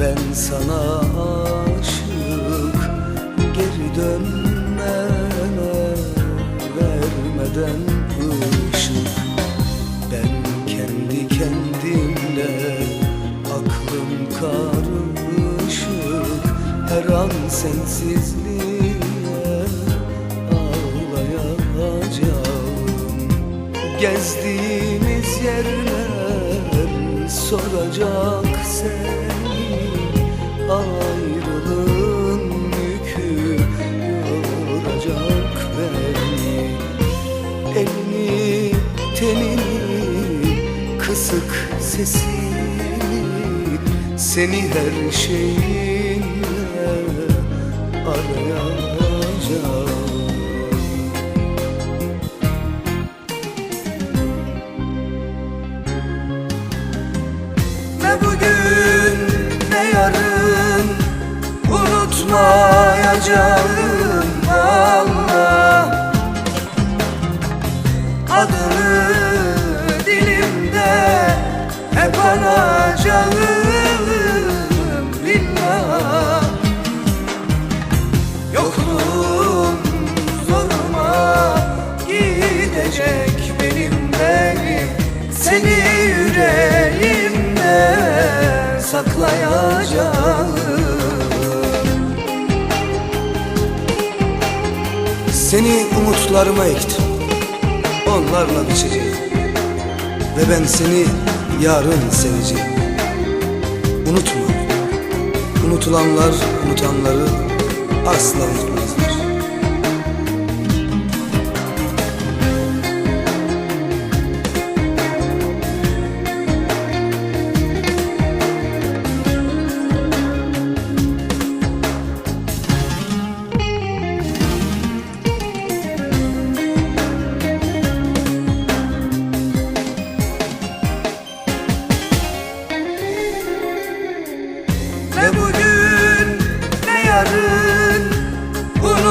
Ben sana aşık Geri dönme Vermeden ışık. Ben kendi kendimle Aklım karışık. Her an sensizliğe Ağlayacağım. Gezdiğimiz yerler soracak seni kısık sesini Seni her şeyinle arayacağım. Ne bugün ne yarın unutmayacağım. Allah Adını hep anacağım billah Yokluğun zoruma gidecek benim değil Seni yüreğimde saklayacağım. Seni umutlarıma ektim Onlarla biçeceğim. Ve ben seni yarın seveceğim Unutma. Unutulanlar unutanları asla unutmazlar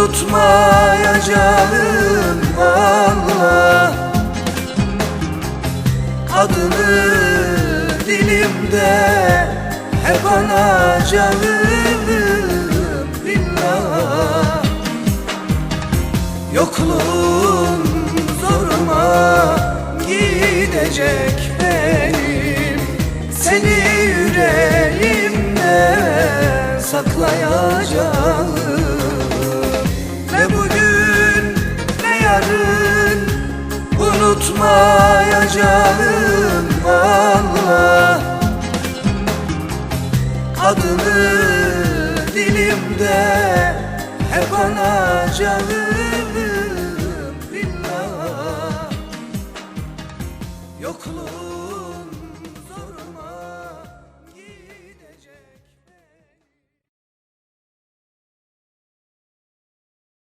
unutmayacağım Allah. Adını dilimde hep anacağım billah. Yokluğun zoruma gidecek benim. Seni yüreğimde saklayacağım unutmayacağım Allah. Adını dilimde hep anacağım